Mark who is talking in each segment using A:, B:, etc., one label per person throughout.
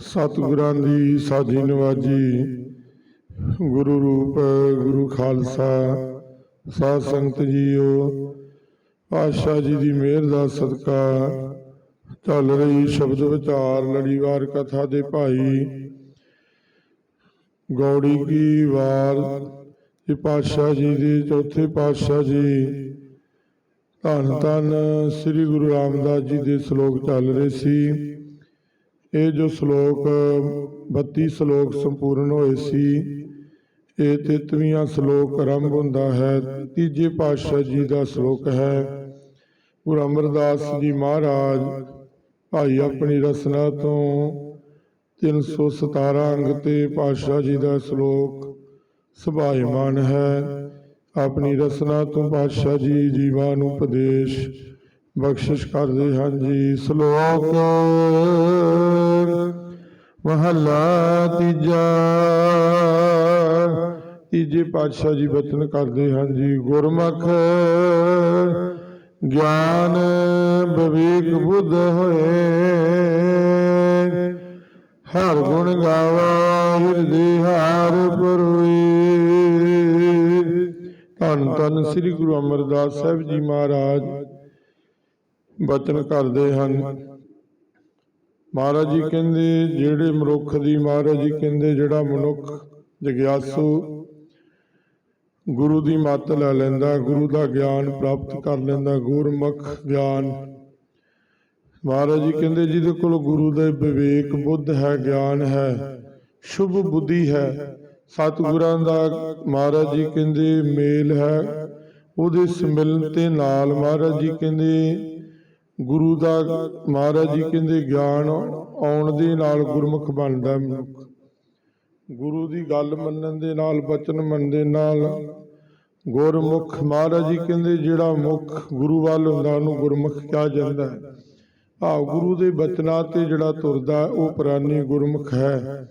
A: ਸਤਿਗੁਰਾਂ ਦੀ ਸਾਜੀ ਨਵਾਜੀ, ਗੁਰੂ ਰੂਪ, ਗੁਰੂ ਖਾਲਸਾ, ਸਾਧ ਸੰਗਤ ਜੀਓ, ਪਾਤਸ਼ਾਹ ਜੀ ਦੀ ਮਿਹਰ ਦਾ ਸਦਕਾ, ਚੱਲ ਰਹੀ ਸ਼ਬਦ ਵਿਚਾਰ, ਲੜੀਵਾਰ ਕਥਾ ਦੇ ਭਾਈ, ਗੌੜੀ ਕੀ ਵਾਰ, ਇਹ ਪਾਤਸ਼ਾਹ ਜੀ ਦੇ ਚੌਥੇ ਪਾਤਸ਼ਾਹ ਜੀ, ਧੰਨ ਧੰਨ ਸ੍ਰੀ ਗੁਰੂ ਰਾਮਦਾਸ ਜੀ ਦੇ ਸ਼ਲੋਕ ਚੱਲ ਰਹੇ ਸੀ। ਇਹ ਜੋ ਸ਼ਲੋਕ 32 ਸ਼ਲੋਕ ਸੰਪੂਰਨ ਹੋਏ ਸੀ, ਇਹ 33ਵਾਂ ਸ਼ਲੋਕ ਆਰੰਭ ਹੁੰਦਾ ਹੈ। ਤੀਜੇ ਪਾਤਸ਼ਾਹ ਜੀ ਦਾ ਸ਼ਲੋਕ ਹੈ, ਗੁਰੂ ਅਮਰਦਾਸ ਜੀ ਮਹਾਰਾਜ, ਭਾਈ ਆਪਣੀ ਰਸਨਾ ਤੋਂ 317 ਅੰਗ ਤੇ ਪਾਤਸ਼ਾਹ ਜੀ ਦਾ ਸ਼ਲੋਕ ਸੁਭਾਇਮਾਨ ਹੈ। ਆਪਣੀ ਰਸਨਾ ਤੋਂ ਪਾਤਸ਼ਾਹ ਜੀ ਜੀਵਾਂ ਨੂੰ ਉਪਦੇਸ਼ ਬਖਸ਼ਿਸ਼ ਕਰਦੇ ਹਨ ਜੀ ਸ਼ਲੋਕ। ਮਹੱਲਾ ਤੀਜਾ। ਤੀਜੇ ਪਾਤਸ਼ਾਹ ਜੀ ਬਚਨ ਕਰਦੇ ਹਨ ਜੀ ਗੁਰਮੁਖ ਗਿਆਨ ਵਿਵੇਕ ਬੁੱਧ ਹੋਏ, ਹਰ ਗੁਣ ਗਾਵਾ ਹਿਰਦੇ ਹਾਰ ਪਰੋਈ ਧੰਨ ਧੰਨ ਸ੍ਰੀ ਗੁਰੂ ਅਮਰਦਾਸ ਸਾਹਿਬ ਜੀ ਮਹਾਰਾਜ। ਬਚਨ ਕਰਦੇ ਹਨ। ਮਹਾਰਾਜ ਜੀ ਕਹਿੰਦੇ, ਜਿਹੜੇ ਮਨੁੱਖ ਦੀ, ਮਹਾਰਾਜ ਜੀ ਕਹਿੰਦੇ, ਜਿਹੜਾ ਮਨੁੱਖ ਜਗਿਆਸੂ ਗੁਰੂ ਦੀ ਮੱਤ ਲੈ ਲੈਂਦਾ, ਗੁਰੂ ਦਾ ਗਿਆਨ ਪ੍ਰਾਪਤ ਕਰ ਲੈਂਦਾ, ਗੁਰਮੁਖ ਗਿਆਨ। ਮਹਾਰਾਜ ਜੀ ਕਹਿੰਦੇ, ਜਿਹਦੇ ਕੋਲ ਗੁਰੂ ਦੇ ਵਿਵੇਕ ਬੁੱਧ ਹੈ, ਗਿਆਨ ਹੈ, ਸ਼ੁਭ ਬੁੱਧੀ ਹੈ, ਸਤਿਗੁਰਾਂ ਦਾ ਮਹਾਰਾਜ ਜੀ ਕਹਿੰਦੇ ਮੇਲ ਹੈ, ਉਹਦੇ ਸਮਿਲਨ ਤੇ ਨਾਲ ਮਹਾਰਾਜ ਜੀ ਕਹਿੰਦੇ ਗੁਰੂ ਦਾ ਮਹਾਰਾਜ ਜੀ ਕਹਿੰਦੇ, ਗਿਆਨ ਆਉਣ ਦੇ ਨਾਲ ਗੁਰਮੁਖ ਬਣਦਾ ਮਨੁੱਖ। ਗੁਰੂ ਦੀ ਗੱਲ ਮੰਨਣ ਦੇ ਨਾਲ, ਬਚਨ ਮੰਨਣ ਦੇ ਨਾਲ ਗੁਰਮੁਖ, ਮਹਾਰਾਜ ਜੀ ਕਹਿੰਦੇ, ਜਿਹੜਾ ਮੁਖ ਗੁਰੂ ਵੱਲ ਹੁੰਦਾ, ਉਹਨੂੰ ਗੁਰਮੁਖ ਕਿਹਾ ਜਾਂਦਾ ਹੈ। ਆ ਗੁਰੂ ਦੇ ਬਚਨਾਂ ਤੇ ਜਿਹੜਾ ਤੁਰਦਾ ਉਹ ਪ੍ਰਾਨੀ ਗੁਰਮੁਖ ਹੈ।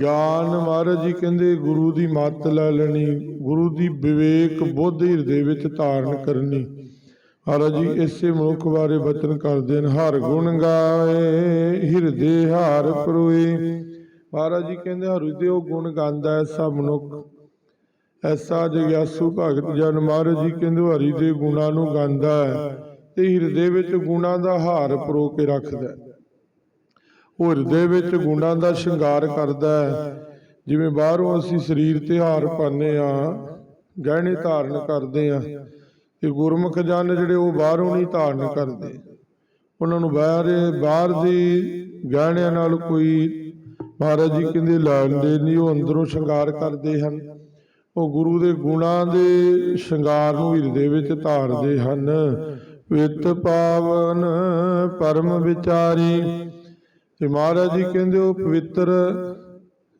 A: ਗਿਆਨ, ਮਹਾਰਾਜ ਜੀ ਕਹਿੰਦੇ, ਗੁਰੂ ਦੀ ਮੱਤ ਲੈ ਲੈਣੀ, ਗੁਰੂ ਦੀ ਵਿਵੇਕ ਬੁੱਧ ਹਿਰਦੇ ਵਿੱਚ ਧਾਰਨ ਕਰਨੀ। ਮਹਾਰਾਜ ਜੀ ਇਸੇ ਮਨੁੱਖ ਬਾਰੇ ਬਚਨ ਕਰਦੇ ਨੇ ਹਰ ਗੁਣ ਗਾਏ ਹਿਰਦੇ ਹਾਰ ਪਰੋਏ। ਮਹਾਰਾਜ ਜੀ ਕਹਿੰਦੇ ਹਿਰਦੇ ਉਹ ਗੁਣ ਗਾਉਂਦਾ ਐਸਾ ਮਨੁੱਖ। ਐਸਾ ਜਗਿਆਸੂ ਭਗਤ ਜਨ ਮਹਾਰਾਜ ਜੀ ਕਹਿੰਦੇ ਹਰੀ ਦੇ ਗੁਣਾਂ ਨੂੰ ਗਾਉਂਦਾ ਹੈ ਤੇ ਹਿਰਦੇ ਵਿੱਚ ਗੁਣਾਂ ਦਾ ਹਾਰ ਪਰੋ ਕੇ ਰੱਖਦਾ ਉਹ ਹਿਰਦੇ ਵਿੱਚ ਗੁਣਾਂ ਦਾ ਸ਼ਿੰਗਾਰ ਕਰਦਾ ਹੈ। ਜਿਵੇਂ ਬਾਹਰੋਂ ਅਸੀਂ ਸਰੀਰ ਤੇ ਹਾਰ ਪਾਉਂਦੇ ਆ ਗਹਿਣੇ ਧਾਰਨ ਕਰਦੇ ਆ ਤੇ ਗੁਰਮੁਖ ਜਨ ਜਿਹੜੇ ਉਹ ਬਾਹਰੋਂ ਨਹੀਂ ਧਾਰਨ ਕਰਦੇ। ਉਹਨਾਂ ਨੂੰ ਬਾਹਰ ਬਾਹਰ ਦੀ ਗਹਿਣਿਆਂ ਨਾਲ ਕੋਈ ਮਹਾਰਾਜ ਜੀ ਕਹਿੰਦੇ ਲੈਣ ਦੇ ਨਹੀਂ, ਉਹ ਅੰਦਰੋਂ ਸ਼ਿੰਗਾਰ ਕਰਦੇ ਹਨ। ਉਹ ਗੁਰੂ ਦੇ ਗੁਣਾਂ ਦੇ ਸ਼ਿੰਗਾਰ ਨੂੰ ਹਿਰਦੇ ਵਿੱਚ ਧਾਰਦੇ ਹਨ। ਵਿਤ ਪਾਵਨ ਪਰਮ ਵਿਚਾਰੀ। ਤੇ ਮਹਾਰਾਜ ਜੀ ਕਹਿੰਦੇ ਉਹ ਪਵਿੱਤਰ,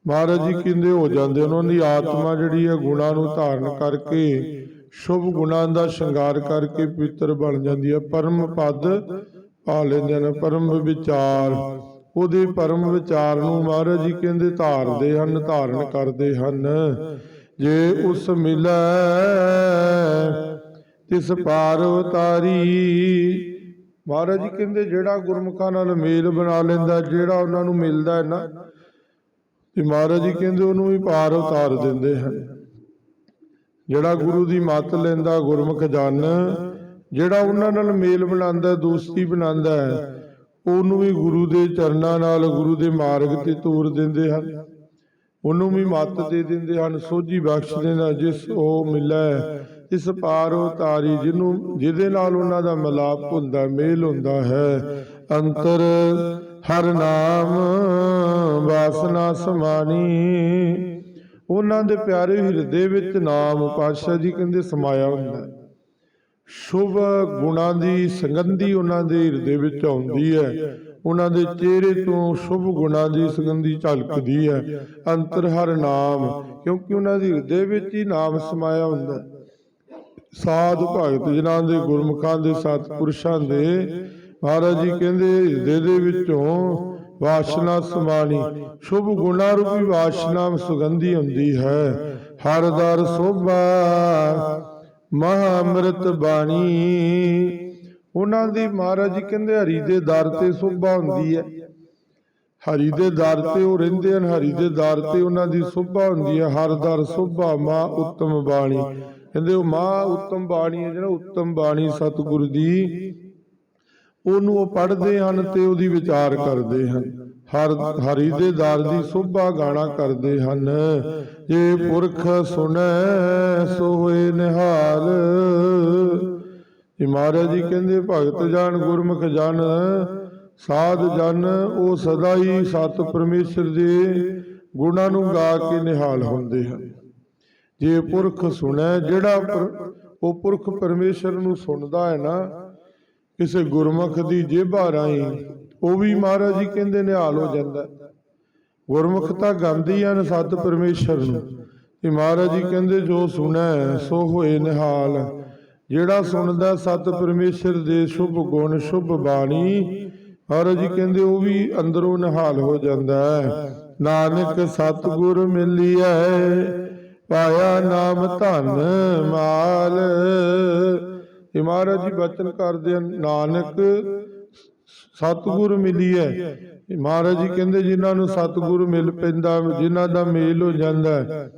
A: ਮਹਾਰਾਜ ਜੀ ਕਹਿੰਦੇ ਹੋ ਜਾਂਦੇ। ਉਹਨਾਂ ਦੀ ਆਤਮਾ ਜਿਹੜੀ ਹੈ ਗੁਣਾਂ ਨੂੰ ਧਾਰਨ ਕਰਕੇ ਸ਼ੁਭ ਗੁਣਾਂ ਦਾ ਸ਼ਿੰਗਾਰ ਕਰਕੇ ਪਵਿੱਤਰ ਬਣ ਜਾਂਦੀ ਹੈ। ਪਰਮ ਪਦ ਪਾ ਲੈਂਦੇ ਨੇ ਪਰਮ ਵਿਚਾਰ। ਉਹਦੇ ਪਰਮ ਵਿਚਾਰ ਨੂੰ ਮਹਾਰਾਜ ਜੀ ਕਹਿੰਦੇ ਧਾਰਦੇ ਹਨ, ਧਾਰਨ ਕਰਦੇ ਹਨ। ਜੇ ਉਸ ਮਿਲੈ, ਤਿਸ ਪਾਰ ਉਤਾਰੀ। ਮਹਾਰਾਜ ਜੀ ਕਹਿੰਦੇ ਜਿਹੜਾ ਗੁਰਮੁਖਾਂ ਨਾਲ ਮੇਲ ਬਣਾ ਲੈਂਦਾ, ਜਿਹੜਾ ਉਹਨਾਂ ਨੂੰ ਮਿਲਦਾ ਹੈ ਨਾ, ਤੇ ਮਹਾਰਾਜ ਜੀ ਕਹਿੰਦੇ ਉਹਨੂੰ ਵੀ ਪਾਰ ਉਤਾਰ ਦਿੰਦੇ ਹਨ। ਜਿਹੜਾ ਗੁਰੂ ਦੀ ਮੱਤ ਲੈਂਦਾ ਗੁਰਮੁਖ ਜਨ ਜਿਹੜਾ ਉਹਨਾਂ ਨਾਲ ਮੇਲ ਬਣਾਉਂਦਾ ਦੋਸਤੀ ਬਣਾਉਂਦਾ ਉਹਨੂੰ ਵੀ ਗੁਰੂ ਦੇ ਚਰਨਾਂ ਨਾਲ ਗੁਰੂ ਦੇ ਮਾਰਗ ਤੇ ਤੋਰ ਦਿੰਦੇ ਹਨ। ਉਹਨੂੰ ਵੀ ਮੱਤ ਦੇ ਦਿੰਦੇ ਹਨ ਸੋਝੀ ਬਖਸ਼ਦੇ ਨੇ ਜਿਸ ਉਹ ਮਿਲੈ ਇਸ ਪਾਰ ਉਤਾਰੀ ਜਿਹਨੂੰ ਜਿਹਦੇ ਨਾਲ ਉਹਨਾਂ ਦਾ ਮਿਲਾਪ ਹੁੰਦਾ ਮੇਲ ਹੁੰਦਾ ਹੈ। ਅੰਤਰ ਹਰ ਨਾਮ ਵਾਸਨਾ ਸਮਾਨੀ। ਉਹਨਾਂ ਦੇ ਪਿਆਰੇ ਹਿਰਦੇ ਵਿੱਚ ਨਾਮ ਪਾਤਸ਼ਾਹ ਜੀ ਕਹਿੰਦੇ ਸਮਾਇਆ ਹੁੰਦਾ ਸ਼ੁਭ ਗੁਣਾਂ ਦੀ ਸੰਗੰਧੀ ਉਹਨਾਂ ਦੇ ਹਿਰਦੇ ਵਿੱਚ ਆਉਂਦੀ ਹੈ। ਉਹਨਾਂ ਦੇ ਚਿਹਰੇ ਤੋਂ ਸ਼ੁਭ ਗੁਣਾਂ ਦੀ ਸੁਗੰਧੀ ਝਲਕਦੀ ਹੈ। ਅੰਤਰ ਹਰ ਨਾਮ, ਕਿਉਂਕਿ ਉਹਨਾਂ ਦੀ ਹਿਰਦੇ ਵਿੱਚ ਹੀ ਨਾਮ ਸਮਾਇਆ ਹੁੰਦਾ ਸਾਧ ਭਗਤ ਜਨਾਂ ਦੇ ਗੁਰਮੁਖਾਂ ਦੇ ਸਤਿਪੁਰਸ਼ਾਂ ਦੇ, ਮਹਾਰਾਜ ਜੀ ਕਹਿੰਦੇ ਹਿਰਦੇ ਦੇ ਵਿੱਚੋਂ ਵਾਸ਼ਨਾ ਸਮਾਣੀ ਸ਼ੁਭ ਗੁਣਾ ਰੂਪੀ ਵਾਸ਼ਨਾ ਸੁਗੰਧੀ ਹੁੰਦੀ ਹੈ। ਹਰ ਦਰ ਸੋਭਾ ਮਹਾ ਅੰਮ੍ਰਿਤ ਬਾਣੀ। ਉਹਨਾਂ ਦੀ ਮਹਾਰਾਜ ਜੀ ਕਹਿੰਦੇ, ਹਰੀ ਦੇ ਦਰ ਤੇ ਸੋਭਾ ਹੁੰਦੀ ਹੈ। ਹਰੀ ਦੇ ਦਰ ਤੇ ਉਹ ਰਹਿੰਦੇ ਹਨ, ਹਰੀ ਦੇ ਦਰ ਤੇ ਉਹਨਾਂ ਦੀ ਸੋਭਾ ਹੁੰਦੀ ਹੈ। ਹਰ ਦਰ ਸੋਭਾ ਮਾ ਉੱਤਮ ਬਾਣੀ। ਕਹਿੰਦੇ, ਉਹ ਮਾ ਉੱਤਮ ਬਾਣੀ ਹੈ, ਜਿਹੜਾ ਉੱਤਮ ਬਾਣੀ ਸਤਿਗੁਰੂ ਦੀ ਉਹਨੂੰ ਉਹ ਪੜ੍ਹਦੇ ਹਨ ਤੇ ਉਹਦੀ ਵਿਚਾਰ ਕਰਦੇ ਹਨ। ਹਰ ਹਰੀ ਦੇ ਦਰ ਦੀ ਸੋਭਾ ਗਾਣਾ ਕਰਦੇ ਹਨ। ਜੇ ਪੁਰਖ ਸੁਣੈ ਸੋ ਹੋਏ ਨਿਹਾਲ। ਇਹ ਮਹਾਰਾਜ ਜੀ ਕਹਿੰਦੇ ਭਗਤ ਜਨ ਗੁਰਮੁਖ ਜਨ ਸਾਧ ਜਨ ਉਹ ਸਦਾ ਹੀ ਸਤ ਪਰਮੇਸ਼ਰ ਦੇ ਗੁਣਾਂ ਨੂੰ ਗਾ ਕੇ ਨਿਹਾਲ ਹੁੰਦੇ ਹਨ। ਜੇ ਪੁਰਖ ਸੁਣੈ ਜਿਹੜਾ ਉਹ ਪੁਰਖ ਪਰਮੇਸ਼ਰ ਨੂੰ ਸੁਣਦਾ ਹੈ ਨਾ ਕਿਸੇ ਗੁਰਮੁਖ ਦੀ ਜੇਬਾ ਰਾਹੀਂ। ਉਹ ਵੀ ਮਹਾਰਾਜ ਜੀ ਕਹਿੰਦੇ ਨਿਹਾਲ ਹੋ ਜਾਂਦਾ। ਹੈ। ਗੁਰਮੁਖ ਤਾਂ ਗਾਉਂਦੀ ਹਨ ਸਤ ਪਰਮੇਸ਼ਰ ਨੂੰ। ਤੇ ਮਹਾਰਾਜ ਜੀ ਕਹਿੰਦੇ, ਜੋ ਸੁਣੈ, ਸੋ ਹੋਏ ਨਿਹਾਲ। ਜਿਹੜਾ ਸੁਣਦਾ ਸਤ ਪਰਮੇਸ਼ਰ ਦੇ ਸ਼ੁਭ ਗੁਣ, ਸ਼ੁਭ ਬਾਣੀ, ਮਹਾਰਾਜ ਜੀ ਕਹਿੰਦੇ, ਉਹ ਵੀ ਅੰਦਰੋਂ ਨਿਹਾਲ ਹੋ ਜਾਂਦਾ ਨਾਨਕ ਸਤਿਗੁਰ ਮਿਲਿਐ, ਪਾਇਆ ਨਾਮ ਧਨ ਮਾਲ। ਇਹ ਮਹਾਰਾਜ ਜੀ ਬਚਨ ਕਰਦੇ ਹਨ ਨਾਨਕ ਸਤਿਗੁਰ ਮਿਲੀਐ। ਇਹ ਮਹਾਰਾਜ ਜੀ ਕਹਿੰਦੇ ਜਿਨ੍ਹਾਂ ਨੂੰ ਸਤਿਗੁਰ ਮਿਲ ਪੈਂਦਾ, ਜਿਨ੍ਹਾਂ ਦਾ ਮੇਲ ਹੋ ਜਾਂਦਾ,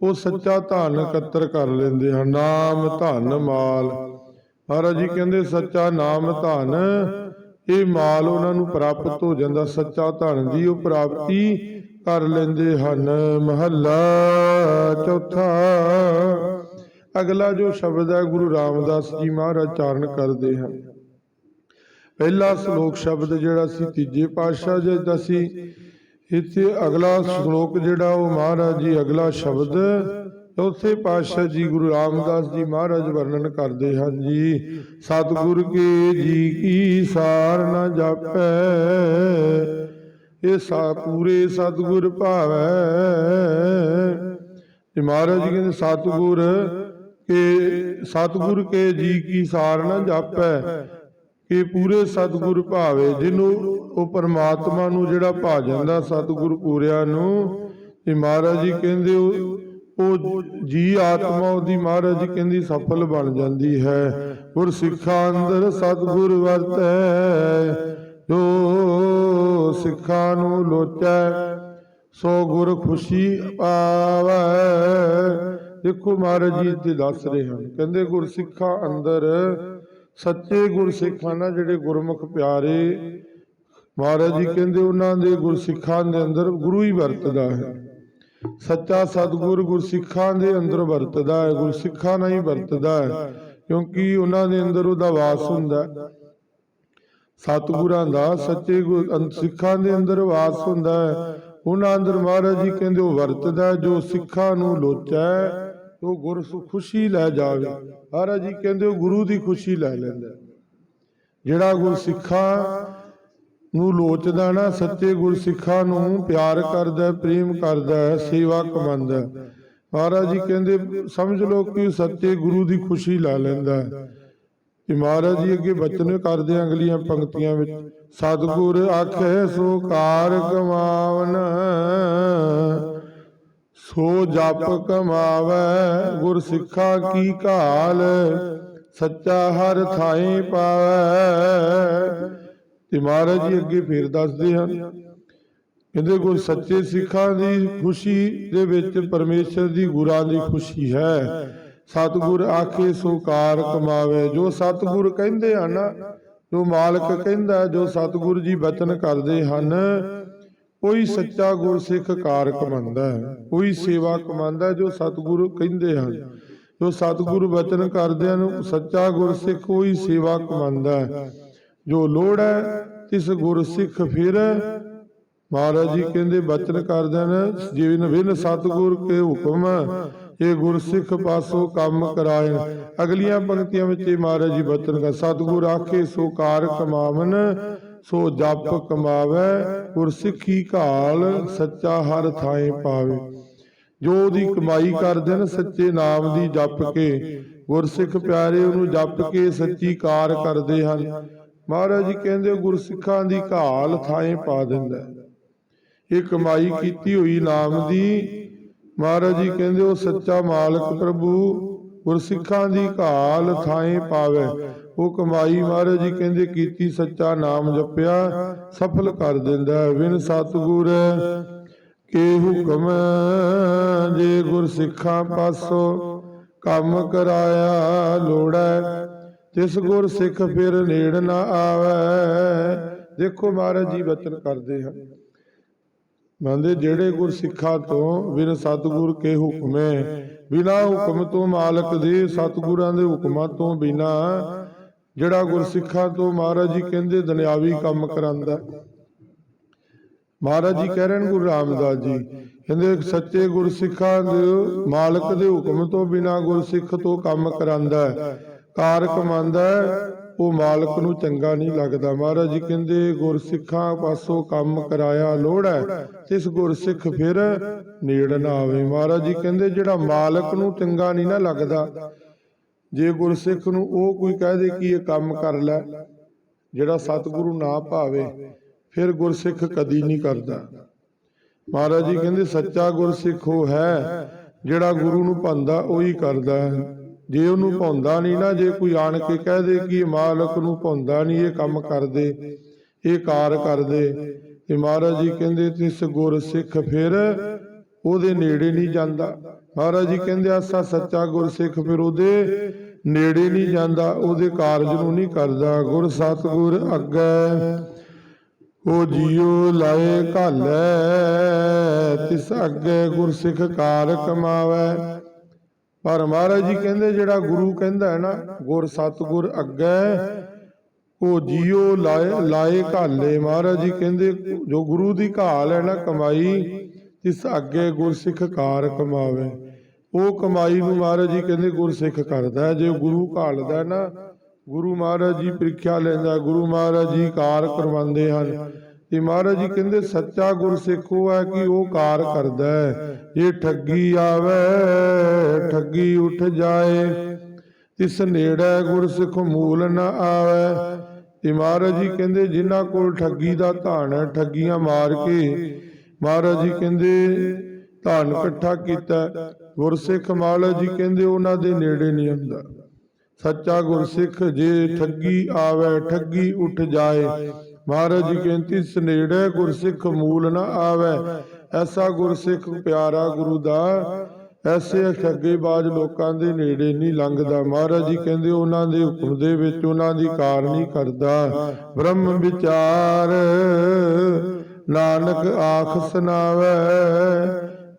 A: ਉਹ ਸੱਚਾ ਧਨ ਇਕੱਤਰ ਕਰ ਲੈਂਦੇ ਹਨ, ਨਾਮ ਧਨ ਮਾਲ। ਮਹਾਰਾਜ ਜੀ ਕਹਿੰਦੇ ਸੱਚਾ ਨਾਮ ਧਨ, ਇਹ ਮਾਲ ਉਹਨਾਂ ਨੂੰ ਪ੍ਰਾਪਤ ਹੋ ਜਾਂਦਾ, ਸੱਚਾ ਧਨ ਦੀ ਉਹ ਪ੍ਰਾਪਤੀ ਕਰ ਲੈਂਦੇ ਹਨ। ਮਹੱਲਾ ਚੌਥਾ ਅਗਲਾ ਜੋ ਸ਼ਬਦ ਹੈ, ਗੁਰੂ ਰਾਮਦਾਸ ਜੀ ਮਹਾਰਾਜ ਚਾਰਨ ਕਰਦੇ ਹਨ। ਪਹਿਲਾ ਸ਼ਲੋਕ ਸ਼ਬਦ ਜਿਹੜਾ ਸੀ, ਤੀਜੇ ਪਾਤਸ਼ਾਹ ਜੀ ਦਾ ਸੀ। ਇੱਥੇ ਅਗਲਾ ਸ਼ਲੋਕ ਜਿਹੜਾ, ਉਹ ਮਹਾਰਾਜ ਜੀ ਅਗਲਾ ਸ਼ਬਦ। ਚੌਥੇ ਪਾਤਸ਼ਾਹ ਜੀ ਗੁਰੂ ਰਾਮਦਾਸ ਜੀ ਮਹਾਰਾਜ ਵਰਣਨ ਕਰਦੇ ਹਨ ਜੀ, ਸਤਿਗੁਰ ਕੇ ਜੀ ਕੀ ਸਾਰ ਨਾ ਜਾਪੈ, ਇਹ ਸਾ, ਪੂਰੇ ਸਤਿਗੁਰ ਭਾਵੈ। ਇਹ ਮਹਾਰਾਜ ਜੀ ਕਹਿੰਦੇ, ਸਤਿਗੁਰ ਕੇ ਸਤਿਗੁਰ ਕੇ ਜੀ ਕੀ ਸਾਰ ਨਾ ਜਾਪੈ, ਕਿ ਪੂਰੇ ਸਤਿਗੁਰ ਭਾਵੇ ਜਿਹਨੂੰ ਉਹ ਪਰਮਾਤਮਾ ਨੂੰ ਜਿਹੜਾ ਭਾ ਜਾਂਦਾ ਸਤਿਗੁਰ ਪੂਰਿਆ ਨੂੰ। ਇਹ ਮਹਾਰਾਜ ਜੀ ਕਹਿੰਦੇ ਉਹ ਜੀ ਆਤਮਾ ਉਹਦੀ ਮਹਾਰਾਜ ਜੀ ਕਹਿੰਦੀ ਸਫਲ ਬਣ ਜਾਂਦੀ ਹੈ। ਗੁਰ ਸਿੱਖਾਂ ਅੰਦਰ ਸਤਿਗੁਰ ਵਰਤੈ, ਜੋ ਸਿੱਖਾਂ ਨੂੰ ਲੋਚੈ, ਸੋ ਗੁਰ ਖੁਸ਼ੀ ਪਾਵੈ। ਦੇਖੋ ਮਹਾਰਾਜ ਜੀ, ਇੱਥੇ ਦੱਸ ਰਹੇ ਹਨ। ਕਹਿੰਦੇ ਗੁਰ ਅੰਦਰ ਸੱਚੇ ਗੁਰਸਿੱਖਾਂ ਨਾਲ ਜਿਹੜੇ ਗੁਰਮੁਖ ਪਿਆਰੇ, ਮਹਾਰਾਜ ਜੀ ਕਹਿੰਦੇ ਉਹਨਾਂ ਦੇ ਗੁਰਸਿੱਖਾਂ ਦੇ ਅੰਦਰ ਗੁਰੂ ਹੀ ਵਰਤਦਾ ਹੈ। ਸੱਚਾ ਸਤਿਗੁਰ ਗੁਰਸਿੱਖਾਂ ਦੇ ਅੰਦਰ ਵਰਤਦਾ ਹੈ, ਗੁਰਸਿੱਖਾਂ ਨਾਲ ਹੀ ਵਰਤਦਾ ਹੈ, ਕਿਉਂਕਿ ਉਹਨਾਂ ਦੇ ਅੰਦਰ ਉਹਦਾ ਵਾਸ ਹੁੰਦਾ ਹੈ। ਸਤਿਗੁਰਾਂ ਦਾ ਸੱਚੇ ਗੁਰ- ਸਿੱਖਾਂ ਦੇ ਅੰਦਰ ਵਾਸ ਹੁੰਦਾ ਹੈ। ਉਹਨਾਂ ਅੰਦਰ ਮਹਾਰਾਜ ਜੀ ਕਹਿੰਦੇ ਉਹ ਵਰਤਦਾ ਜੋ ਸਿੱਖਾਂ ਨੂੰ ਲੋਚੈ ਉਹ ਗੁਰ ਖੁਸ਼ੀ ਲੈ ਜਾਵੇ। ਮਹਾਰਾਜ ਜੀ ਕਹਿੰਦੇ ਉਹ ਗੁਰੂ ਦੀ ਖੁਸ਼ੀ ਲੈ ਲੈਂਦਾ ਜਿਹੜਾ ਗੁਰ ਸਿੱਖਾਂ ਨੂੰ ਲੋਚਦਾ ਨਾ, ਸੱਚੇ ਗੁਰ ਸਿੱਖਾਂ ਨੂੰ ਪਿਆਰ ਕਰਦਾ ਪ੍ਰੇਮ ਕਰਦਾ ਸੇਵਾ ਕਮਾਉਂਦਾ ਮਹਾਰਾਜ ਜੀ ਕਹਿੰਦੇ, ਸਮਝ ਲਓ ਕਿ ਸੱਚੇ ਗੁਰੂ ਦੀ ਖੁਸ਼ੀ ਲੈ ਲੈਂਦਾ ਤੇ ਮਹਾਰਾਜ ਜੀ ਅੱਗੇ ਬਚਨ ਕਰਦੇ ਅਗਲੀਆਂ ਪੰਕਤੀਆਂ ਵਿੱਚ। ਸਤਿਗੁਰ ਆਖੇ ਸੋ ਕਾਰ ਕਮਾਵਨ ਸੋ ਜਪ ਕਮਾਵੈ ਗੁਰ ਸਿੱਖਾ ਕੀ ਕਾਲ ਸੱਚਾ ਹਰ ਥਾਈ ਪਾਵੈ। ਤੇ ਮਹਾਰਾਜ ਜੀ ਅੱਗੇ ਫਿਰ ਦੱਸਦੇ ਹਨ। ਕਹਿੰਦੇ ਗੁਰ ਸੱਚੇ ਸਿੱਖਾਂ ਦੀ ਖੁਸ਼ੀ ਦੇ ਵਿੱਚ ਪਰਮੇਸ਼ਰ ਦੀ ਗੁਰਾਂ ਦੀ ਖੁਸ਼ੀ ਹੈ। ਸਤਿਗੁਰ ਆਖੇ ਸੋ ਕਾਰ ਕਮਾਵੇ। ਜੋ ਸਤਿਗੁਰ ਕਹਿੰਦੇ ਹਨ ਜੋ ਮਾਲਕ ਕਹਿੰਦਾ ਜੋ ਸਤਿਗੁਰ ਜੀ ਬਚਨ ਕਰਦੇ ਹਨ। ਕੋਈ ਸੱਚਾ ਗੁਰਸਿੱਖ ਕਾਰ ਕਮਾਉਂਦਾ ਹੈ, ਕੋਈ ਸੇਵਾ ਕਮਾਉਂਦਾ ਜੋ ਸਤਿਗੁਰੂ ਕਹਿੰਦੇ ਹਨ। ਜੋ ਸਤਿਗੁਰੂ ਬਚਨ ਕਰਦੇ ਹਨ, ਸੱਚਾ ਗੁਰਸਿੱਖ ਕੋਈ ਸੇਵਾ ਕਮਾਉਂਦਾ ਹੈ। ਜੋ ਲੋੜ ਹੈ, ਤਿਸ ਗੁਰਸਿੱਖ ਫਿਰ ਮਹਾਰਾਜ ਜੀ ਕਹਿੰਦੇ ਬਚਨ ਕਰਦੇ ਨੇ ਜਿਵੇਂ ਵਿਨ ਸਤਿਗੁਰ ਕੇ ਹੁਕਮ ਇਹ ਗੁਰਸਿੱਖ ਪਾਸੋਂ ਕੰਮ ਕਰਾਇਨ ਅਗਲੀਆਂ ਪੰਕਤੀਆਂ ਵਿੱਚ ਇਹ ਮਹਾਰਾਜ ਜੀ ਬਚਨ ਕਰ ਸਤਿਗੁਰ ਆਖੇ ਸੋ ਕਾਰ ਕਮਾਵਨ ਸੋ ਜਪ ਕਮਾਵੇ ਗੁਰਸਿੱਖੀ ਘਾਲ, ਸੱਚਾ ਹਰ ਥਾਂ ਪਾਵੇ। ਜੋ ਉਹਦੀ ਕਮਾਈ ਕਰਦੇ ਨੇ ਸੱਚੇ ਨਾਮ ਦੀ ਜਪ ਕੇ। ਗੁਰਸਿੱਖ ਪਿਆਰੇ, ਉਹਨੂੰ ਜਪ ਕੇ ਸੱਚੀ ਕਾਰ ਕਰਦੇ ਹਨ। ਮਹਾਰਾਜ ਜੀ ਕਹਿੰਦੇ, ਗੁਰਸਿੱਖਾਂ ਦੀ ਘਾਲ ਥਾਂ ਪਾ ਦਿੰਦਾ। ਇਹ ਕਮਾਈ ਕੀਤੀ ਹੋਈ ਨਾਮ ਦੀ, ਮਹਾਰਾਜ ਜੀ ਕਹਿੰਦੇ, ਉਹ ਸੱਚਾ ਮਾਲਕ ਪ੍ਰਭੂ, ਗੁਰਸਿੱਖਾਂ ਦੀ ਘਾਲ ਥਾਂ ਪਾਵੇ। ਉਹ ਕਮਾਈ ਮਹਾਰਾਜ ਜੀ, ਕਹਿੰਦੇ ਕੀਤੀ ਸੱਚਾ ਨਾਮ ਜਪਿਆ, ਸਫਲ ਕਰ ਦਿੰਦਾ ਹੈ। ਵਿਨ ਸਤਿਗੁਰ ਕੇ ਹੁਕਮ ਜੇ ਗੁਰਸਿੱਖਾਂ ਪਾਸੋਂ ਕੰਮ ਕਰਾਇਆ ਲੋੜੈ ਤਿਸ ਗੁਰ ਸਿੱਖ ਫਿਰ ਨੇੜ ਨਾ ਆਵੇ ਦੇਖੋ ਮਹਾਰਾਜ ਜੀ ਬਚਨ ਕਰਦੇ ਹਨ ਮੰਦੇ ਜਿਹੜੇ ਗੁਰ ਸਿੱਖਾਂ ਤੋਂ ਬਿਨ ਸਤਿਗੁਰ ਕੇ ਹੁਕਮੇ ਬਿਨਾ ਹੁਕਮ ਤੋਂ ਮਾਲਕ ਦੇ ਸਤਿਗੁਰਾਂ ਦੇ ਹੁਕਮਾਂ ਤੋਂ ਬਿਨਾ ਜਿਹੜਾ ਗੁਰ ਤੋਂ ਮਹਾਰਾਜ ਜੀ ਕਹਿੰਦੇ ਦੁਨਿਆਵੀ ਕੰਮ ਕਰਾਂਦਾ ਮਹਾਰਾਜ ਜੀ ਕਹਿ ਰਹੇ ਗੁਰੂ ਰਾਮਦਾਸ ਜੀ, ਕਹਿੰਦੇ ਸੱਚੇ ਗੁਰ ਦੇ ਮਾਲਕ ਦੇ ਹੁਕਮ ਤੋਂ ਬਿਨਾ ਗੁਰ ਤੋਂ ਕੰਮ ਕਰਾਂਦਾ ਕਾਰ ਕਮਾਂਦਾ ਉਹ ਮਾਲਕ ਨੂੰ ਚੰਗਾ ਨਹੀਂ ਲੱਗਦਾ। ਮਹਾਰਾਜ ਜੀ ਕਹਿੰਦੇ ਗੁਰਸਿੱਖਾਂ ਪਾਸੋਂ ਕੰਮ ਕਰਾਇਆ ਲੋੜ ਹੈ ਇਸ ਗੁਰਸਿੱਖ ਫਿਰ ਨੇੜ ਨਾ ਆਵੇ। ਮਹਾਰਾਜ ਜੀ ਕਹਿੰਦੇ ਜਿਹੜਾ ਮਾਲਕ ਨੂੰ ਚੰਗਾ ਨਹੀਂ ਨਾ ਲੱਗਦਾ ਜੇ ਗੁਰਸਿੱਖ ਨੂੰ ਉਹ ਕੋਈ ਕਹਿ ਦੇ ਕਿ ਇਹ ਕੰਮ ਕਰ ਲੈ, ਜਿਹੜਾ ਸਤਿਗੁਰੂ ਨਾ ਭਾਵੇ ਫਿਰ ਗੁਰਸਿੱਖ ਕਦੀ ਨਹੀਂ ਕਰਦਾ। ਮਹਾਰਾਜ ਜੀ ਕਹਿੰਦੇ, ਸੱਚਾ ਗੁਰਸਿੱਖ ਉਹ ਹੈ, ਜਿਹੜਾ ਗੁਰੂ ਨੂੰ ਭੰਦਾ ਉਹੀ ਕਰਦਾ ਹੈ। ਜੇ ਉਹਨੂੰ ਭੌਂਦਾ ਨਹੀਂ ਨਾ, ਜੇ ਕੋਈ ਆਣ ਕੇ ਕਹਿ ਦੇ ਕਿ ਇਹ ਮਾਲਕ ਨੂੰ ਭੌਂਦਾ ਨਹੀਂ, ਇਹ ਕੰਮ ਕਰਦੇ, ਇਹ ਕਾਰ ਕਰਦੇ, ਤੇ ਮਹਾਰਾਜ ਜੀ ਕਹਿੰਦੇ, ਤਿਸ ਗੁਰਸਿੱਖ ਫਿਰ ਉਹਦੇ ਨੇੜੇ ਨਹੀਂ ਜਾਂਦਾ। ਮਹਾਰਾਜ ਜੀ ਕਹਿੰਦੇ ਆਸਾ ਸੱਚਾ ਗੁਰਸਿੱਖ ਫਿਰ ਉਹਦੇ ਨੇੜੇ ਨਹੀਂ ਜਾਂਦਾ, ਉਹਦੇ ਕਾਰਜ ਨੂੰ ਨਹੀਂ ਕਰਦਾ। ਗੁਰ ਸਤਿਗੁਰ ਅੱਗੇ ਉਹ ਜੀਉ ਲਾਏ ਘਾਲੈ, ਤਿਸ ਅੱਗੇ ਗੁਰਸਿੱਖ ਕਾਰ ਕਮਾਵੇ। ਪਰ ਮਹਾਰਾਜ ਜੀ ਕਹਿੰਦੇ, ਜਿਹੜਾ ਗੁਰੂ ਕਹਿੰਦਾ ਹੈ ਨਾ, ਗੁਰ ਸਤਿਗੁਰ ਅੱਗੇ ਉਹ ਜੀਉ ਲਾਏ ਲਾਏ ਘਾਲੇ। ਮਹਾਰਾਜ ਜੀ ਕਹਿੰਦੇ, ਜੋ ਗੁਰੂ ਦੀ ਘਾਲ ਹੈ ਨਾ ਕਮਾਈ ਇਸ ਅੱਗੇ ਗੁਰਸਿੱਖ ਕਾਰ ਕਮਾਵੇ। ਉਹ ਕਮਾਈ ਨੂੰ ਮਹਾਰਾਜ ਜੀ ਕਹਿੰਦੇ ਗੁਰਸਿੱਖ ਕਰਦਾ ਜੇ ਗੁਰੂ ਘਾਲਦਾ ਨਾ, ਗੁਰੂ ਮਹਾਰਾਜ ਜੀ ਪ੍ਰੀਖਿਆ ਲੈਂਦਾ, ਗੁਰੂ ਮਹਾਰਾਜ ਜੀ ਕਾਰ ਕਰਵਾਉਂਦੇ ਹਨ। ਤੇ ਮਹਾਰਾਜ ਜੀ ਕਹਿੰਦੇ ਸੱਚਾ ਗੁਰਸਿੱਖ ਉਹ ਹੈ ਕਿ ਉਹ ਕਾਰ ਕਰਦਾ ਜੇ ਠੱਗੀ ਆਵੇ, ਠੱਗੀ ਉੱਠ ਜਾਏ, ਤਿਸ ਨੇੜੇ ਗੁਰਸਿੱਖ ਮੂਲ ਨਾ ਆਵੇ। ਤੇ ਮਹਾਰਾਜ ਜੀ ਕਹਿੰਦੇ ਜਿਨ੍ਹਾਂ ਕੋਲ ਠੱਗੀ ਦਾ ਧਾਨ ਹੈ, ਠੱਗੀਆਂ ਮਾਰ ਕੇ ਮਹਾਰਾਜ ਜੀ ਕਹਿੰਦੇ ਧਨ ਇਕੱਠਾ ਕੀਤਾ। ਗੁਰਸਿੱਖ ਮਾਲਾ ਜੀ ਕਹਿੰਦੇ ਉਹਨਾਂ ਦੇ ਨੇੜੇ ਨਹੀਂ ਹੁੰਦਾ। ਸੱਚਾ ਗੁਰਸਿੱਖ ਜੇ ਠੱਗੀ ਆਵੇ, ਠੱਗੀ ਉੱਠ ਜਾਏ। ਮਹਾਰਾਜ ਜੀ ਕਹਿੰਦੇ, ਇਸ ਗੁਰਸਿੱਖ ਮੂਲ ਨਾ ਆਵੇ। ਐਸਾ ਗੁਰਸਿੱਖ ਪਿਆਰਾ ਗੁਰੂ ਦਾ, ਐਸੇ ਠੱਗੇਬਾਜ਼ ਲੋਕਾਂ ਦੇ ਨੇੜੇ ਨਹੀਂ ਲੰਘਦਾ। ਮਹਾਰਾਜ ਜੀ ਕਹਿੰਦੇ, ਉਹਨਾਂ ਦੇ ਹੁਕਮ ਦੇ ਵਿੱਚ ਉਹਨਾਂ ਦੀ ਕਾਰ ਨਹੀਂ ਕਰਦਾ। ਬ੍ਰਹਮ ਵਿਚਾਰ, ਨਾਨਕ ਆਖ ਸੁਣਾਵੇ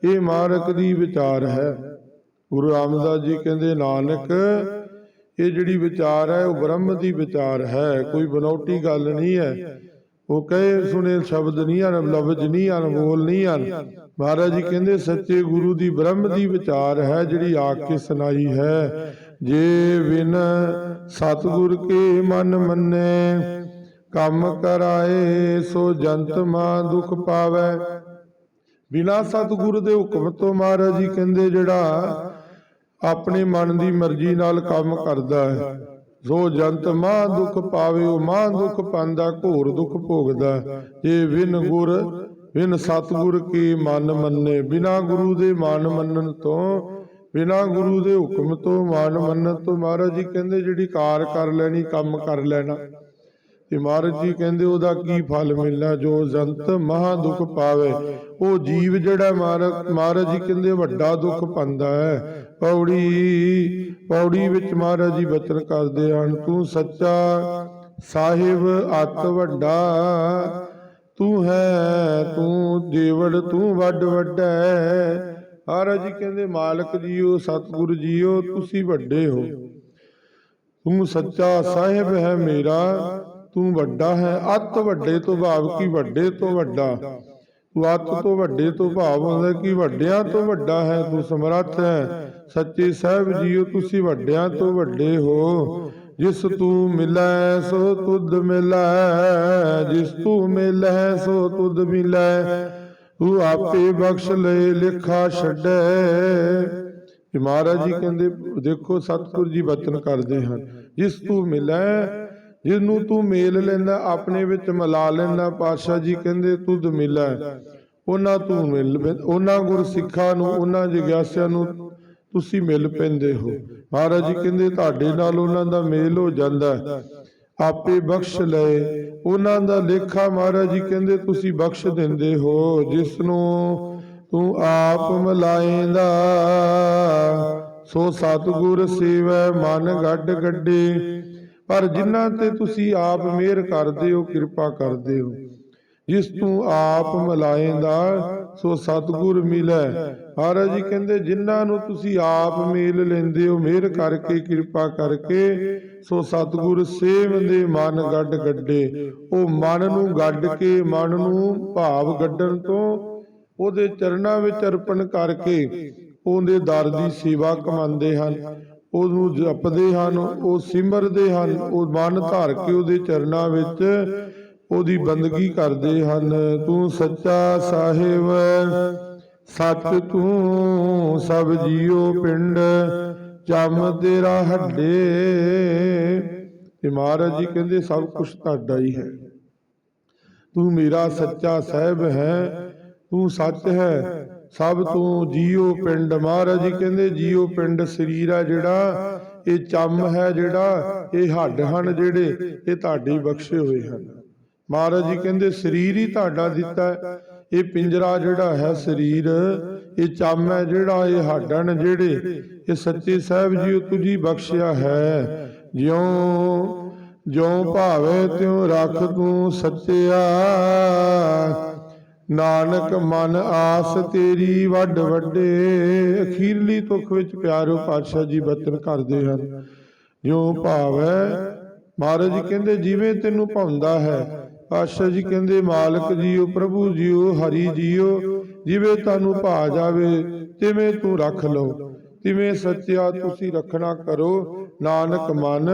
A: ਇਹ ਮਾਰਕ ਦੀ ਵਿਚਾਰ ਹੈ। ਗੁਰੂ ਰਾਮਦਾਸ ਜੀ ਕਹਿੰਦੇ, ਨਾਨਕ, ਇਹ ਜਿਹੜੀ ਵਿਚਾਰ ਹੈ, ਉਹ ਬ੍ਰਹਮ ਦੀ ਵਿਚਾਰ ਹੈ। ਕੋਈ ਬਨੌਟੀ ਗੱਲ ਨਹੀਂ ਹੈ। ਉਹ ਕਹੇ, ਸੁਣੇ ਸ਼ਬਦ ਨਹੀਂ ਹਨ, ਲਫ਼ਜ਼ ਨਹੀਂ ਹਨ, ਬੋਲ ਨਹੀਂ ਹਨ। ਮਹਾਰਾਜ ਜੀ ਕਹਿੰਦੇ, ਸੱਚੇ ਗੁਰੂ ਦੀ ਬ੍ਰਹਮ ਦੀ ਵਿਚਾਰ ਹੈ, ਜਿਹੜੀ ਆਖ ਕੇ ਸੁਣਾਈ ਹੈ। ਜੇ ਬਿਨ ਸਤਿਗੁਰ ਕੇ ਮਨ ਮੰਨੇ, ਕੰਮ ਕਰਾਏ, ਸੋ ਜੰਤ ਮਾਂ ਦੁਖ ਪਾਵੇ। ਬਿਨਾ ਸਤਿਗੁਰੂ ਦੇ ਹੁਕਮ ਤੋਂ ਮਹਾਰਾਜ ਜੀ ਕਹਿੰਦੇ ਜਿਹੜਾ ਆਪਣੇ ਮਨ ਦੀ ਮਰਜ਼ੀ ਨਾਲ ਕੰਮ ਕਰਦਾ ਹੈ ਸੋ ਜੰਤ ਮਾਂ ਦੁਖ ਪਾਵੇ, ਉਹ ਮਾਂ ਦੁਖ ਪਾਂਦਾ ਘੋਰ ਦੁੱਖ ਭੋਗਦਾ ਜੇ ਵਿਨ ਗੁਰ ਵਿਨ ਸਤਿਗੁਰ ਕੀ ਮਨ ਮੰਨੇ? ਬਿਨਾ ਗੁਰੂ ਦੇ ਮਨ ਮੰਨਣ ਤੋਂ, ਬਿਨਾ ਗੁਰੂ ਦੇ ਹੁਕਮ ਤੋਂ ਮਨ ਮੰਨਣ ਤੋਂ ਮਹਾਰਾਜ ਜੀ ਕਹਿੰਦੇ ਜਿਹੜੀ ਕਾਰ ਕਰ ਲੈਣੀ, ਕੰਮ ਕਰ ਲੈਣਾ। ਤੇ ਮਹਾਰਾਜ ਜੀ ਕਹਿੰਦੇ ਉਹਦਾ ਕੀ ਫਲ ਮਿਲਣਾ, ਜੋ ਜੰਤ ਮਹਾ ਦੁੱਖ ਪਾਵੇ। ਉਹ ਜੀਵ ਜਿਹੜਾ ਮਹਾਰਾਜ ਜੀ ਕਹਿੰਦੇ ਵੱਡਾ ਦੁੱਖ ਪਾਉਂਦਾ ਹੈ। ਪੌੜੀ ਪੌੜੀ ਵਿੱਚ ਮਹਾਰਾਜ ਜੀ ਬਚਨ ਕਰਦੇ ਹਨ, ਤੂੰ ਸੱਚਾ ਸਾਹਿਬ ਅਤ ਵੱਡਾ, ਤੂੰ ਹੈ, ਤੂੰ ਦੇਵੜ ਤੂੰ ਵੱਡ ਵੱਡਾ ਮਹਾਰਾਜ ਜੀ ਕਹਿੰਦੇ, ਮਾਲਕ ਜੀਓ, ਸਤਿਗੁਰੂ ਜੀਓ, ਤੁਸੀਂ ਵੱਡੇ ਹੋ। ਤੂੰ ਸੱਚਾ ਸਾਹਿਬ ਹੈ ਮੇਰਾ ਤੂੰ ਵੱਡਾ ਹੈ, ਅਤ ਵੱਡੇ ਤੋਂ ਭਾਵ ਕੀ ਵੱਡੇ ਤੋਂ ਵੱਡਾ? ਤੂੰ ਅਤ ਤੋਂ ਵੱਡੇ ਤੋਂ ਭਾਵ ਹੁੰਦਾ ਕਿ ਵੱਡਿਆਂ ਤੋਂ ਵੱਡਾ ਹੈ, ਤੂੰ ਸਮਰੱਥ ਹੈ। ਸੱਚੇ ਸਾਹਿਬ ਜੀਓ, ਤੁਸੀਂ ਵੱਡਿਆਂ ਤੋਂ ਵੱਡੇ ਹੋ। ਜਿਸ ਤੂੰ ਮਿਲੈ, ਸੋ ਤੁਧ ਮਿਲੈ। ਜਿਸ ਤੂੰ ਮਿਲੈ, ਸੋ ਤੁਧ ਮਿਲੈ। ਤੂੰ ਆਪੇ ਬਖਸ਼ ਲੈ ਲਿਖਾ ਛੱਡੈ। ਮਹਾਰਾਜ ਜੀ ਕਹਿੰਦੇ, ਦੇਖੋ ਸਤਿਗੁਰ ਜੀ ਬਚਨ ਕਰਦੇ ਹਨ, ਜਿਸ ਤੂੰ ਮਿਲੈ ਜਿਸ ਨੂੰ ਤੂੰ ਮੇਲ ਲੈਂਦਾ, ਆਪਣੇ ਵਿੱਚ ਮਿਲਾ ਲੈਂਦਾ, ਪਾਤਸ਼ਾਹ ਜੀ ਕਹਿੰਦੇ ਤੁਧ ਮਿਲੈ ਉਹਨਾਂ ਤੂੰ ਮਿਲ ਉਹਨਾਂ ਗੁਰ ਸਿੱਖਾਂ ਨੂੰ, ਉਹਨਾਂ ਜਿਗਿਆਸਿਆਂ ਨੂੰ ਤੁਸੀਂ ਮਿਲ ਪੈਂਦੇ ਹੋ। ਮਹਾਰਾਜ ਜੀ ਕਹਿੰਦੇ, ਤੁਹਾਡੇ ਨਾਲ ਉਹਨਾਂ ਦਾ ਮੇਲ ਹੋ ਜਾਂਦਾ ਆਪੇ ਬਖਸ਼ ਲਏ। ਉਹਨਾਂ ਦਾ ਲੇਖਾ ਮਹਾਰਾਜ ਜੀ ਕਹਿੰਦੇ, ਤੁਸੀਂ ਬਖਸ਼ ਦਿੰਦੇ ਹੋ। ਜਿਸ ਨੂੰ ਤੂੰ ਆਪ ਮਲਾਏਂਦਾ, ਸੋ ਸਤਿਗੁਰ ਸੇਵੈ, ਮਨ ਗੱਡ ਗੱਡੇ। ਪਰ ਜਿਨ੍ਹਾਂ ਤੇ ਤੁਸੀਂ ਆਪ ਮਿਹਰ ਕਰਦੇ ਹੋ, ਕਿਰਪਾ ਕਰਦੇ ਹੋ। ਜਿਸ ਤੂੰ ਆਪ ਮਲਾਏਂਦਾ ਸੋ ਸਤਿਗੁਰ ਮਿਲੈ। ਮਹਾਰਾਜ ਜੀ ਕਹਿੰਦੇ, ਜਿਨ੍ਹਾਂ ਨੂੰ ਤੁਸੀਂ ਆਪ ਮੇਲ ਲੈਂਦੇ ਹੋ, ਮਿਹਰ ਕਰਕੇ, ਕਿਰਪਾ ਕਰਕੇ, ਸੋ ਸਤਿਗੁਰ ਸੇਵੰਦੇ ਮਨ ਗੱਡ ਗੱਡੇ। ਉਹ ਮਨ ਨੂੰ ਗੱਡ ਕੇ, ਮਨ ਨੂੰ ਭਾਵ ਗੱਡਣ ਤੋਂ, ਉਹਦੇ ਚਰਨਾਂ ਵਿੱਚ ਅਰਪਣ ਕਰਕੇ, ਉਹਦੇ ਦਰ ਦੀ ਸੇਵਾ ਕਮਾਉਂਦੇ ਹਨ। ਉਹਨੂੰ ਜਪਦੇ ਹਨ, ਉਹ ਸਿਮਰਦੇ ਹਨ, ਉਹ ਮਨ ਧਾਰ ਕੇ ਉਹਦੇ ਚਰਨਾਂ ਵਿੱਚ ਉਹਦੀ ਬੰਦਗੀ ਕਰਦੇ ਹਨ। ਤੂੰ ਸੱਚਾ ਸਾਹਿਬ, ਸੱਚ ਤੂੰ ਸਭ ਜੀਉ ਪਿੰਡ ਚੰਮ ਤੇਰਾ ਹੱਡੇ। ਤੇ ਮਹਾਰਾਜ ਜੀ ਕਹਿੰਦੇ, ਸਭ ਕੁਝ ਤੁਹਾਡਾ ਹੀ ਹੈ। ਤੂੰ ਮੇਰਾ ਸੱਚਾ ਸਾਹਿਬ ਹੈ, ਤੂੰ ਸੱਚ ਹੈ ਸਭ ਤੋਂ ਜੀਉ ਪਿੰਡ ਮਹਾਰਾਜ ਜੀ ਕਹਿੰਦੇ ਜੀਉ ਪਿੰਡ ਸਰੀਰ ਆ ਜਿਹੜਾ, ਇਹ ਚੰਮ ਹੈ ਜਿਹੜਾ, ਇਹ ਹੱਡ ਹਨ ਜਿਹੜੇ, ਇਹ ਤੁਹਾਡੇ ਬਖਸ਼ੇ ਹੋਏ ਹਨ। ਮਹਾਰਾਜ ਜੀ ਕਹਿੰਦੇ, ਸਰੀਰ ਹੀ ਤੁਹਾਡਾ ਦਿੱਤਾ ਇਹ ਪਿੰਜਰਾ ਜਿਹੜਾ ਹੈ ਸਰੀਰ, ਇਹ ਚੰਮ ਹੈ ਜਿਹੜਾ, ਇਹ ਹੱਡ ਹਨ ਜਿਹੜੇ, ਇਹ ਸੱਚੇ ਸਾਹਿਬ ਜੀ ਤੁਝੀ ਬਖਸ਼ਿਆ ਹੈ। ਜਿਉ ਜਿਉ ਭਾਵੇ ਤਿਉ ਰੱਖ ਤੂੰ ਸੱਚਿਆ ਨਾਨਕ ਮਨ ਆਸ ਤੇਰੀ ਵੱਡ ਵੱਡੇ, ਅਖੀਰਲੀ ਤੁਖ ਵਿੱਚ ਪਿਆਰੋ ਪਾਤਸ਼ਾਹ ਜੀ ਬਚਨ ਕਰਦੇ ਹਨ। ਜਿਉ ਭਾਵੈ, ਮਹਾਰਾਜ ਜੀ ਕਹਿੰਦੇ, ਜਿਵੇਂ ਤੈਨੂੰ ਭਾਉਂਦਾ ਹੈ, ਪਾਤਸ਼ਾਹ ਜੀ ਕਹਿੰਦੇ, ਮਾਲਕ ਜੀਓ, ਪ੍ਰਭੂ ਜੀਓ, ਹਰੀ ਜੀਓ, ਜਿਵੇਂ ਤੁਹਾਨੂੰ ਭਾ ਜਾਵੇ, ਤਿਵੇਂ ਤੂੰ ਰੱਖ ਲਓ। ਤਿਵੇਂ ਸੱਚਿਆ ਤੁਸੀਂ ਰੱਖਣਾ ਕਰੋ। ਨਾਨਕ ਮਨ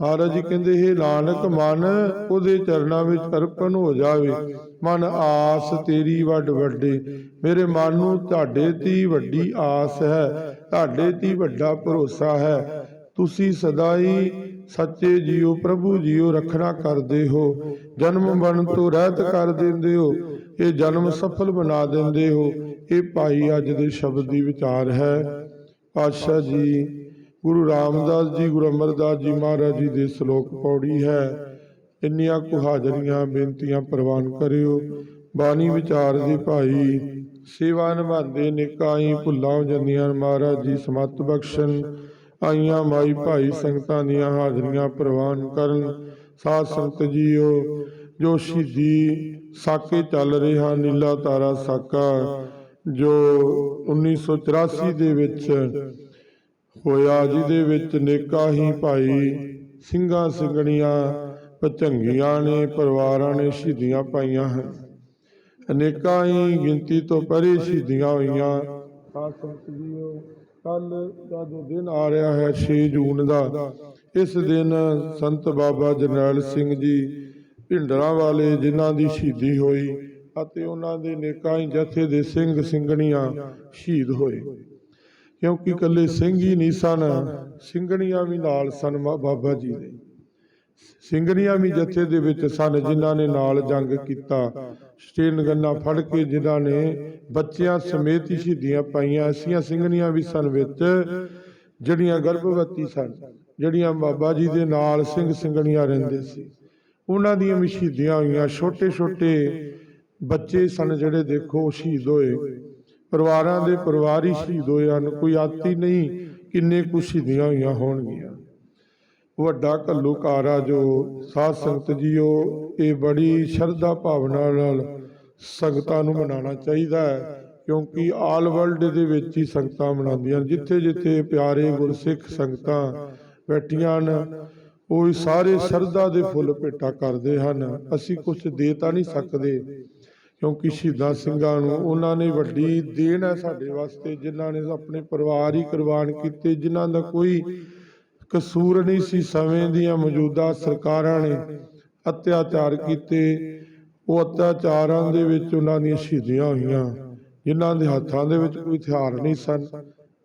A: ਮਹਾਰਾਜ ਜੀ ਕਹਿੰਦੇ ਇਹ ਨਾਨਕ, ਮਨ ਉਹਦੇ ਚਰਨਾਂ ਵਿੱਚ ਅਰਪਣ ਹੋ ਜਾਵੇ। ਮਨ ਆਸ ਤੇਰੀ ਵੱਡ ਵੱਡੇ। ਮੇਰੇ ਮਨ ਨੂੰ ਤੁਹਾਡੇ ਤੇ ਵੱਡੀ ਆਸ ਹੈ। ਤੁਹਾਡੇ ਤੇ ਵੱਡਾ ਭਰੋਸਾ ਹੈ। ਤੁਸੀਂ ਸਦਾ ਹੀ ਸੱਚੇ ਜੀਓ, ਪ੍ਰਭੂ ਜੀਓ ਰੱਖਣਾ ਕਰਦੇ ਹੋ। ਜਨਮ ਮਰਨ ਤੋਂ ਰਹਿਤ ਕਰ ਦਿੰਦੇ ਹੋ। ਇਹ ਜਨਮ ਸਫਲ ਬਣਾ ਦਿੰਦੇ ਹੋ। ਇਹ ਭਾਈ ਅੱਜ ਦੇ ਸ਼ਬਦ ਦੀ ਵਿਚਾਰ ਹੈ। ਪਾਤਸ਼ਾਹ ਜੀ ਗੁਰੂ ਰਾਮਦਾਸ ਜੀ, ਗੁਰੂ ਅਮਰਦਾਸ ਜੀ ਮਹਾਰਾਜ ਜੀ ਦੇ ਸ਼ਲੋਕ ਪੌੜੀ ਹੈ। ਇੰਨੀਆਂ ਕੁ ਹਾਜ਼ਰੀਆਂ, ਬੇਨਤੀਆਂ ਪ੍ਰਵਾਨ ਕਰਿਓ। ਬਾਣੀ ਵਿਚਾਰ ਦੇ ਭਾਈ, ਸੇਵਾ ਨਿਭਾਉਂਦੇ ਨਿਕਾਈ ਭੁੱਲਾਂ ਹੋ ਜਾਂਦੀਆਂ ਮਹਾਰਾਜ ਜੀ, ਸਮਤ ਬਖਸ਼ਣ। ਆਈਆਂ ਮਾਈ ਭਾਈ ਸੰਗਤਾਂ ਦੀਆਂ ਹਾਜ਼ਰੀਆਂ ਪ੍ਰਵਾਨ ਕਰਨ। ਸਾਧ ਸੰਗਤ ਜੀਓ, ਜੋ ਸ਼ਹੀਦੀ ਸਾਕੇ ਚੱਲ ਰਿਹਾ, ਨੀਲਾ ਤਾਰਾ ਸਾਕਾ, ਜੋ 1984 ਦੇ ਵਿੱਚ ਹੋਇਆ, ਜਿਹਦੇ ਵਿੱਚ ਨੇਕਾ ਹੀ ਭਾਈ। ਸਿੰਘਾਂ ਸਿੰਘਣੀਆਂ ਪਚੰਗੀਆਂ ਨੇ, ਪਰਿਵਾਰਾਂ ਨੇ ਸ਼ਹੀਦੀਆਂ ਪਾਈਆਂ ਹਨ। ਅਨੇਕਾਂ ਹੀ ਗਿਣਤੀ ਤੋਂ ਪਰੇ ਸ਼ਹੀਦੀਆਂ ਹੋਈਆਂ। ਸਾਧ ਸੰਗਤ ਕੱਲ ਦਾ ਜੋ ਦਿਨ ਆ ਰਿਹਾ ਹੈ 6 ਜੂਨ ਦਾ, ਇਸ ਦਿਨ ਸੰਤ ਬਾਬਾ ਜਰਨੈਲ ਸਿੰਘ ਜੀ ਭਿੰਡਰਾਂ ਵਾਲੇ ਜਿਨ੍ਹਾਂ ਦੀ ਸ਼ਹੀਦੀ ਹੋਈ ਅਤੇ ਉਹਨਾਂ ਦੇ ਨੇਕਾਂ ਹੀ ਜਥੇ ਦੇ ਸਿੰਘ ਸਿੰਘਣੀਆਂ ਸ਼ਹੀਦ ਹੋਏ। ਕਿਉਂਕਿ ਇਕੱਲੇ ਸਿੰਘ ਹੀ ਨਹੀਂ ਸਨ। ਸਿੰਘਣੀਆਂ ਵੀ ਨਾਲ ਸਨ ਬਾਬਾ ਜੀ ਦੇ। ਸਿੰਘਣੀਆਂ ਵੀ ਜਥੇ ਦੇ ਵਿੱਚ ਸਨ ਜਿਨ੍ਹਾਂ ਨੇ ਨਾਲ ਜੰਗ ਕੀਤਾ। ਸਟੇਨ ਗੰਨਾ ਫੜ ਕੇ ਜਿਨ੍ਹਾਂ ਨੇ ਬੱਚਿਆਂ ਸਮੇਤ ਹੀ ਸ਼ਹੀਦੀਆਂ ਪਾਈਆਂ। ਐਸੀਆਂ ਸਿੰਘਣੀਆਂ ਵੀ ਸਨ ਵਿੱਚ ਜਿਹੜੀਆਂ ਗਰਭਵਤੀ ਸਨ ਜਿਹੜੀਆਂ ਬਾਬਾ ਜੀ ਦੇ ਨਾਲ ਸਿੰਘ ਸਿੰਘਣੀਆਂ ਰਹਿੰਦੇ ਸੀ। ਉਹਨਾਂ ਦੀਆਂ ਵੀ ਸ਼ਹੀਦੀਆਂ ਹੋਈਆਂ। ਛੋਟੇ ਛੋਟੇ ਬੱਚੇ ਸਨ ਜਿਹੜੇ ਦੇਖੋ ਸ਼ਹੀਦ ਹੋਏ। ਪਰਿਵਾਰਾਂ ਦੇ ਪਰਿਵਾਰ ਹੀ ਸ਼ਹੀਦ ਹੋਏ ਹਨ। ਕੋਈ ਆਤੀ ਨਹੀਂ, ਕਿੰਨੇ ਕੁ ਸ਼ਹੀਦੀਆਂ ਹੋਈਆਂ ਹੋਣਗੀਆਂ। ਵੱਡਾ ਘੱਲੂਕਾਰਾ ਜੋ ਸਾਧ ਸੰਗਤ ਜੀਓ, ਇਹ ਬੜੀ ਸ਼ਰਧਾ ਭਾਵਨਾ ਨਾਲ ਸੰਗਤਾਂ ਨੂੰ ਮਨਾਉਣਾ ਚਾਹੀਦਾ ਹੈ, ਕਿਉਂਕਿ ਆਲ ਵਰਲਡ ਦੇ ਵਿੱਚ ਹੀ ਸੰਗਤਾਂ ਮਨਾਉਂਦੀਆਂ ਜਿੱਥੇ ਜਿੱਥੇ ਪਿਆਰੇ ਗੁਰਸਿੱਖ ਸੰਗਤਾਂ ਬੈਠੀਆਂ ਹਨ, ਉਹ ਸਾਰੇ ਸ਼ਰਧਾ ਦੇ ਫੁੱਲ ਭੇਟਾ ਕਰਦੇ ਹਨ। ਅਸੀਂ ਕੁਝ ਦੇ ਤਾਂ ਨਹੀਂ ਸਕਦੇ। ਕਿਉਂਕਿ ਸ਼ਹੀਦਾਂ ਸਿੰਘਾਂ ਨੂੰ ਉਹਨਾਂ ਨੇ ਵੱਡੀ ਦੇਣ ਹੈ ਸਾਡੇ ਵਾਸਤੇ ਜਿਨ੍ਹਾਂ ਨੇ ਆਪਣੇ ਪਰਿਵਾਰ ਹੀ ਕੁਰਬਾਨ ਕੀਤੇ ਜਿਨ੍ਹਾਂ ਦਾ ਕੋਈ ਕਸੂਰ ਨਹੀਂ ਸੀ ਸਮੇਂ ਦੀਆਂ ਮੌਜੂਦਾ ਸਰਕਾਰਾਂ ਨੇ ਅਤਿਆਚਾਰ ਕੀਤੇ। ਉਹ ਅਤਿਆਚਾਰਾਂ ਦੇ ਵਿੱਚ ਉਹਨਾਂ ਦੀਆਂ ਸ਼ਹੀਦੀਆਂ ਹੋਈਆਂ। ਜਿਨ੍ਹਾਂ ਦੇ ਹੱਥਾਂ ਦੇ ਵਿੱਚ ਕੋਈ ਹਥਿਆਰ ਨਹੀਂ ਸਨ।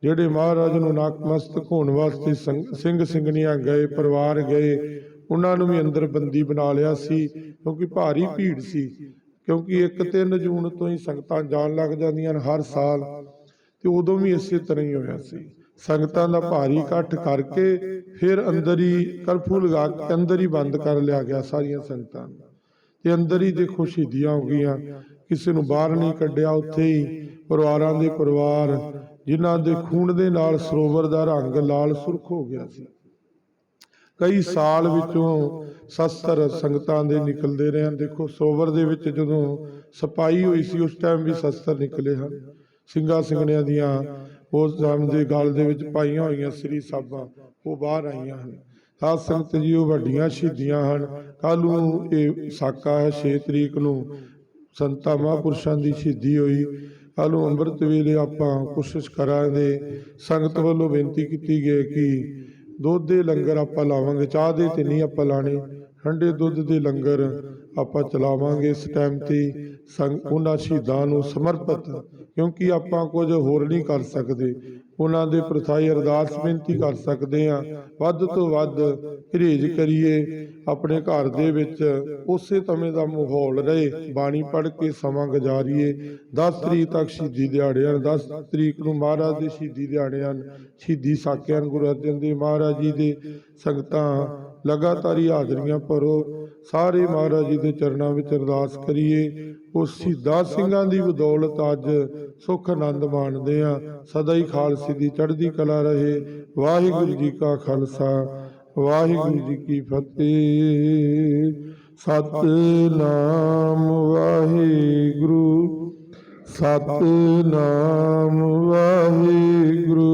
A: ਜਿਹੜੇ ਮਹਾਰਾਜ ਨੂੰ ਨਕਮਸਤਕ ਹੋਣ ਵਾਸਤੇ ਸਿੰਘ ਸਿੰਘਣੀਆਂ ਗਏ ਪਰਿਵਾਰ ਗਏ ਉਹਨਾਂ ਨੂੰ ਵੀ ਅੰਦਰ ਬੰਦੀ ਬਣਾ ਲਿਆ ਸੀ ਕਿਉਂਕਿ ਭਾਰੀ ਭੀੜ ਸੀ। ਕਿਉਂਕਿ 1-3 ਜੂਨ ਤੋਂ ਹੀ ਸੰਗਤਾਂ ਜਾਣ ਲੱਗ ਜਾਂਦੀਆਂ ਹਨ ਹਰ ਸਾਲ, ਤੇ ਉਦੋਂ ਵੀ ਇਸੇ ਤਰ੍ਹਾਂ ਹੀ ਹੋਇਆ ਸੀ। ਸੰਗਤਾਂ ਦਾ ਭਾਰੀ ਇਕੱਠ ਕਰਕੇ ਫਿਰ ਅੰਦਰ ਹੀ ਕਰਫੂ ਲਗਾ ਕੇ ਅੰਦਰ ਹੀ ਬੰਦ ਕਰ ਲਿਆ ਗਿਆ ਸਾਰੀਆਂ ਸੰਗਤਾਂ ਨੂੰ। ਤੇ ਅੰਦਰ ਹੀ ਦੇਖੋ ਸ਼ਹੀਦੀਆਂ ਹੋ ਗਈਆਂ, ਕਿਸੇ ਨੂੰ ਬਾਹਰ ਨਹੀਂ ਕੱਢਿਆ, ਉੱਥੇ ਹੀ ਪਰਿਵਾਰਾਂ ਦੇ ਪਰਿਵਾਰ, ਜਿਨ੍ਹਾਂ ਦੇ ਖੂਨ ਦੇ ਨਾਲ ਸਰੋਵਰ ਦਾ ਰੰਗ ਲਾਲ ਸੁਰਖ ਹੋ ਗਿਆ ਸੀ। ਕਈ ਸਾਲ ਵਿੱਚੋਂ ਸ਼ਸਤਰ ਸੰਗਤਾਂ ਦੇ ਨਿਕਲਦੇ ਰਹੇ ਹਨ। ਦੇਖੋ, ਸਰੋਵਰ ਦੇ ਵਿੱਚ ਜਦੋਂ ਸਪਾਈ ਹੋਈ ਸੀ, ਉਸ ਟਾਈਮ ਵੀ ਸ਼ਸਤਰ ਨਿਕਲੇ ਹਨ। ਸਿੰਘਾਂ ਸਿੰਘਣਿਆਂ ਦੀਆਂ ਉਸ ਟਾਈਮ ਦੇ ਗਲ ਦੇ ਵਿੱਚ ਪਾਈਆਂ ਹੋਈਆਂ ਸ੍ਰੀ ਸਾਹਿਬਾਂ ਉਹ ਬਾਹਰ ਆਈਆਂ ਹਨ। ਸਾਧ ਸੰਗਤ ਜੀ, ਉਹ ਵੱਡੀਆਂ ਸ਼ਹੀਦੀਆਂ ਹਨ। ਕੱਲ੍ਹ ਨੂੰ ਇਹ ਸਾਕਾ ਹੈ 6 ਤਰੀਕ ਨੂੰ ਸੰਤਾਂ ਮਹਾਂਪੁਰਸ਼ਾਂ ਦੀ ਸ਼ਹੀਦੀ ਹੋਈ। ਕੱਲ੍ਹ ਨੂੰ ਅੰਮ੍ਰਿਤ ਵੇਲੇ ਆਪਾਂ ਕੋਸ਼ਿਸ਼ ਕਰਾਂਗੇ, ਸੰਗਤ ਵੱਲੋਂ ਬੇਨਤੀ ਕੀਤੀ ਗਈ ਕਿ ਦੁੱਧ ਦੇ ਲੰਗਰ ਆਪਾਂ ਲਾਵਾਂਗੇ, ਚਾਹ ਦੇ ਤੇ ਨਹੀਂ ਆਪਾਂ ਲਾਣੇ। ਠੰਡੇ ਦੁੱਧ ਦੇ ਲੰਗਰ ਆਪਾਂ ਚਲਾਵਾਂਗੇ ਇਸ ਟਾਈਮ ਤੇ, ਸੰਗ ਉਹਨਾਂ ਸ਼ਹੀਦਾਂ ਨੂੰ ਸਮਰਪਿਤ, ਕਿਉਂਕਿ ਆਪਾਂ ਕੁਝ ਹੋਰ ਨਹੀਂ ਕਰ ਸਕਦੇ। ਉਹਨਾਂ ਦੇ ਪ੍ਰਥਾਈ ਅਰਦਾਸ ਬੇਨਤੀ ਕਰ ਸਕਦੇ ਹਾਂ। ਵੱਧ ਤੋਂ ਵੱਧ ਪਰਹੇਜ਼ ਕਰੀਏ। ਆਪਣੇ ਘਰ ਦੇ ਵਿੱਚ ਉਸੇ ਸਮੇਂ ਦਾ ਮਾਹੌਲ ਰਹੇ। ਬਾਣੀ ਪੜ੍ਹ ਕੇ ਸਮਾਂ ਗੁਜ਼ਾਰੀਏ। 10 ਤਰੀਕ ਤੱਕ ਸ਼ਹੀਦੀ ਦਿਹਾੜੇ ਹਨ। 10 ਤਰੀਕ ਨੂੰ ਮਹਾਰਾਜ ਦੇ ਸ਼ਹੀਦੀ ਦਿਹਾੜੇ ਹਨ। ਸ਼ਹੀਦੀ ਸਾਕਿਆਂ ਨੂੰ ਗੁਰੂ ਅਰਜਨ ਦੇਵ ਮਹਾਰਾਜ ਜੀ ਦੇ ਸੰਗਤਾਂ ਲਗਾਤਾਰ ਹੀ ਹਾਜ਼ਰੀਆਂ ਭਰੋ ਸਾਰੇ ਮਹਾਰਾਜ ਜੀ ਦੇ ਚਰਨਾਂ ਵਿੱਚ ਅਰਦਾਸ ਕਰੀਏ। ਉਸ ਸਿੱਧਾ ਸਿੰਘਾਂ ਦੀ ਬਦੌਲਤ ਅੱਜ ਸੁਖ ਆਨੰਦ ਮਾਣਦੇ ਆ ਸਦਾ ਹੀ ਖਾਲਸੇ ਦੀ ਚੜ੍ਹਦੀ ਕਲਾ ਰਹੇ। ਵਾਹਿਗੁਰੂ ਜੀ ਕਾ ਖਾਲਸਾ, ਵਾਹਿਗੁਰੂ ਜੀ ਕੀ ਫਤਿਹ। ਸਤਨਾਮ ਵਾਹਿਗੁਰੂ ਸਤਨਾਮ ਵਾਹਿਗੁਰੂ।